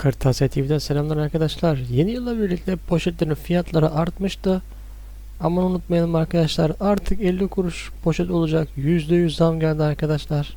Kırtasiye TV'den selamlar arkadaşlar. Yeni yılla birlikte poşetlerin fiyatları artmıştı. Ama unutmayalım arkadaşlar artık 50 kuruş poşet olacak. %100 zam geldi arkadaşlar.